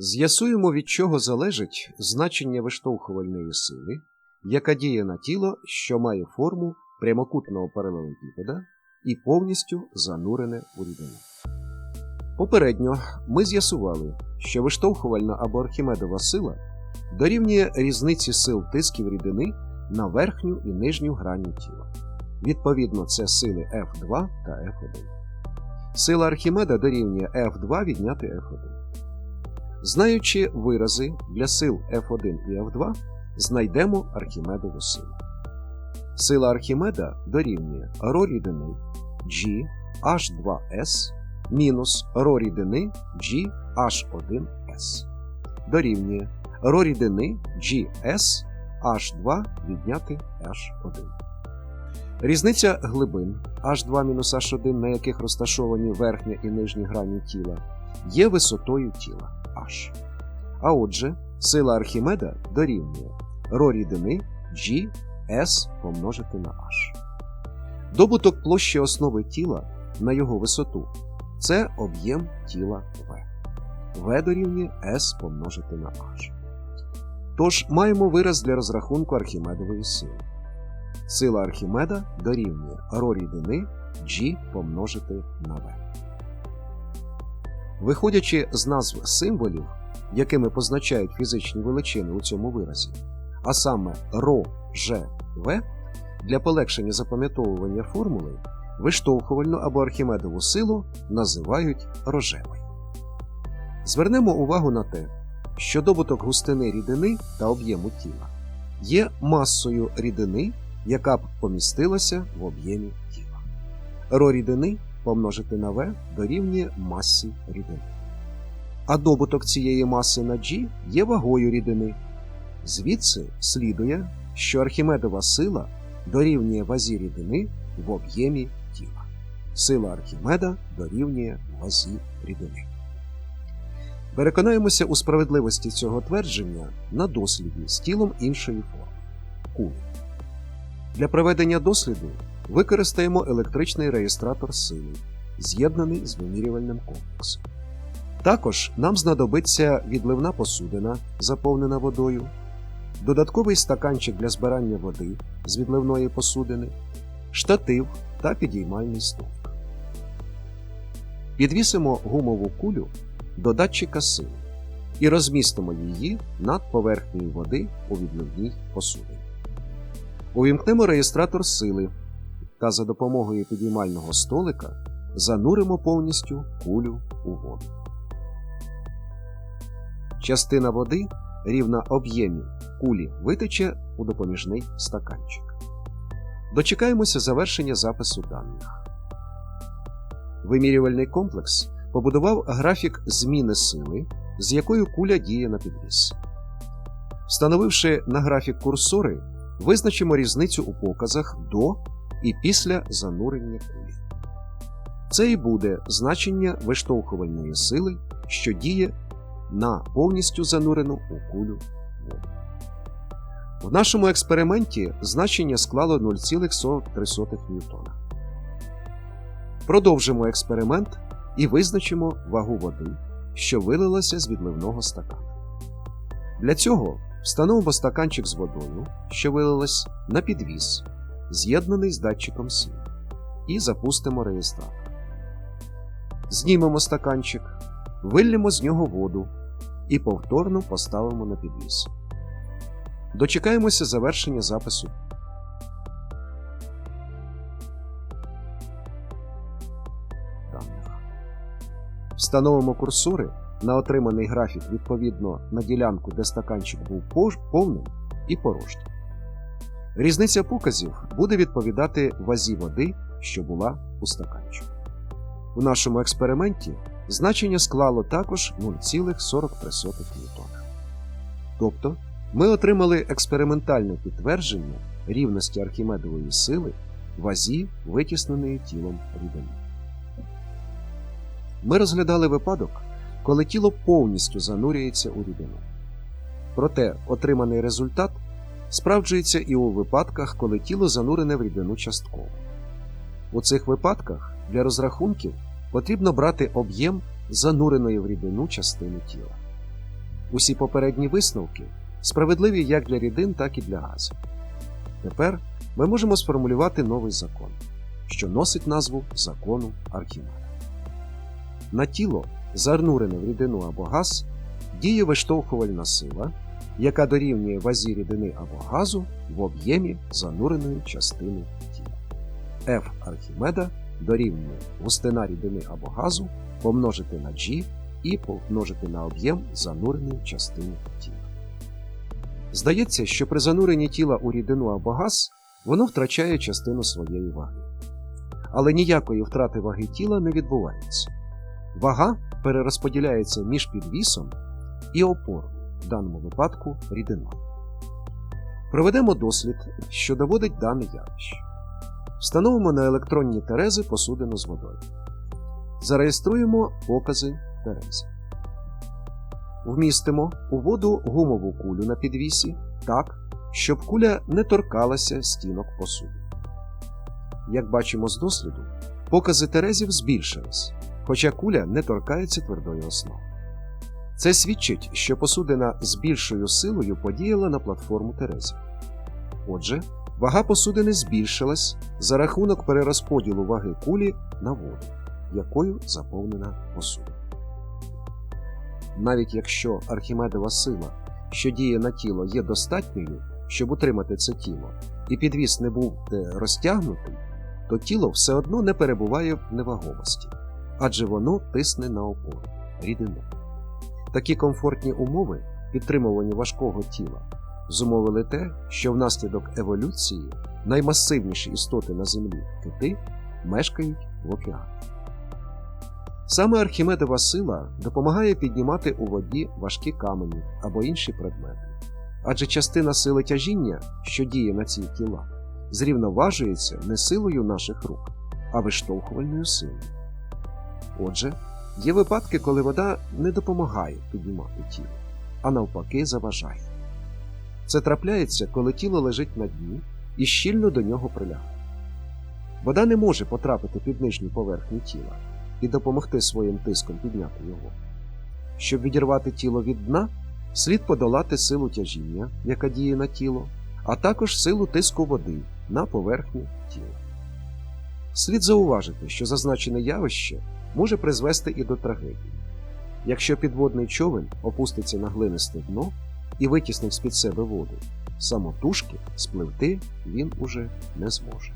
З'ясуємо, від чого залежить значення виштовхувальної сили, яка діє на тіло, що має форму прямокутного паралелепіпеда і повністю занурене у рідину. Попередньо ми з'ясували, що виштовхувальна або архімедова сила дорівнює різниці сил тисків рідини на верхню і нижню грані тіла. Відповідно, це сили F2 та F1. Сила Архімеда дорівнює F2 відняти F1. Знаючи вирази для сил F1 і F2, знайдемо Архімедову силу. Сила Архімеда дорівнює ро рідини G H2S мінус ро рідини G H1S. Дорівнює ро рідини GS H2 відняти H1. Різниця глибин H2-H1, на яких розташовані верхня і нижні грані тіла, є висотою тіла H. А отже, сила Архімеда дорівнює ро рідини G S помножити на H. Добуток площі основи тіла на його висоту це об'єм тіла V. V дорівнює S помножити на H. Тож маємо вираз для розрахунку Архімедової сили. Сила Архімеда дорівнює ро рідини G помножити на V. Виходячи з назв символів, якими позначають фізичні величини у цьому виразі, а саме ро, Ж, В, для полегшення запам'ятовування формули виштовхувальну або архімедову силу називають рожевою. Звернемо увагу на те, що добуток густини рідини та об'єму тіла є масою рідини, яка б помістилася в об'ємі тіла. Ро рідини помножити на В дорівнює масі рідини. А добуток цієї маси на G є вагою рідини. Звідси слідує, що Архімедова сила дорівнює вазі рідини в об'ємі тіла. Сила Архімеда дорівнює вазі рідини. Переконаємося у справедливості цього твердження на досліді з тілом іншої форми кулі. Для проведення досліду використаємо електричний реєстратор сили, з'єднаний з вимірювальним комплексом. Також нам знадобиться відливна посудина, заповнена водою, додатковий стаканчик для збирання води з відливної посудини, штатив та підіймальний стовп. Підвісимо гумову кулю до датчика сили і розмістимо її над поверхнею води у відливній посудині. Увімкнемо реєстратор сили та за допомогою підіймального столика зануримо повністю кулю у воду. Частина води рівна об'ємі кулі витече у допоміжний стаканчик. Дочекаємося завершення запису даних. Вимірювальний комплекс побудував графік зміни сили, з якою куля діє на підвіс. Встановивши на графік курсори, визначимо різницю у показах до і після занурення кулі. Це і буде значення виштовхувальної сили, що діє на повністю занурену у кулю воду. В нашому експерименті значення склало 0,43 ньютона. Продовжимо експеримент і визначимо вагу води, що вилилася з відливного стакана. Для цього встановимо стаканчик з водою, що вилилась, на підвіс, з'єднаний з датчиком сили, і запустимо реєстратор. Знімемо стаканчик, виллємо з нього воду і повторно поставимо на підвіс. Дочекаємося завершення запису. Встановимо курсори на отриманий графік відповідно на ділянку, де стаканчик був повним і порожнім. Різниця показів буде відповідати вазі води, що була у стаканчику. У нашому експерименті значення склало також 0,43 ньютона. Тобто ми отримали експериментальне підтвердження рівності Архімедової сили вазі, витісненої тілом рідини. Ми розглядали випадок, коли тіло повністю занурюється у рідину. Проте отриманий результат справджується і у випадках, коли тіло занурене в рідину частково. У цих випадках для розрахунків потрібно брати об'єм зануреної в рідину частини тіла. Усі попередні висновки справедливі як для рідин, так і для газів. Тепер ми можемо сформулювати новий закон, що носить назву закону Архімеда. На тіло, занурене в рідину або газ, діє виштовхувальна сила, яка дорівнює вазі рідини або газу в об'ємі зануреної частини тіла. F Архімеда дорівнює густина рідини або газу помножити на G і помножити на об'єм зануреної частини тіла. Здається, що при зануренні тіла у рідину або газ воно втрачає частину своєї ваги. Але ніякої втрати ваги тіла не відбувається. Вага перерозподіляється між підвісом і опорою, в даному випадку рідиною. Проведемо дослід, що доводить дане явище. Встановимо на електронні терези посудину з водою. Зареєструємо покази терези. Вмістимо у воду гумову кулю на підвісі так, щоб куля не торкалася стінок посуду. Як бачимо з досліду, покази терезів збільшились, хоча куля не торкається твердої основи. Це свідчить, що посудина з більшою силою подіяла на платформу терезів. Отже, вага посудини збільшилась за рахунок перерозподілу ваги кулі на воду, якою заповнена посудина. Навіть якщо архімедова сила, що діє на тіло, є достатньою, щоб утримати це тіло, і підвіс не був розтягнутий, то тіло все одно не перебуває в невагомості, адже воно тисне на опору рідину. Такі комфортні умови підтримування важкого тіла зумовили те, що внаслідок еволюції наймасивніші істоти на землі кити мешкають в океані. Саме Архімедова сила допомагає піднімати у воді важкі камені або інші предмети, адже частина сили тяжіння, що діє на ці тіла, зрівноважується не силою наших рук, а виштовхувальною силою. Отже, є випадки, коли вода не допомагає піднімати тіло, а навпаки заважає. Це трапляється, коли тіло лежить на дні і щільно до нього прилягає. Вода не може потрапити під нижню поверхню тіла і допомогти своїм тиском підняти його. Щоб відірвати тіло від дна, слід подолати силу тяжіння, яка діє на тіло, а також силу тиску води на поверхню тіла. Слід зауважити, що зазначене явище може призвести і до трагедії. Якщо підводний човен опуститься на глинисте дно і витіснив з під себе воду, самотужки спливти він уже не зможе.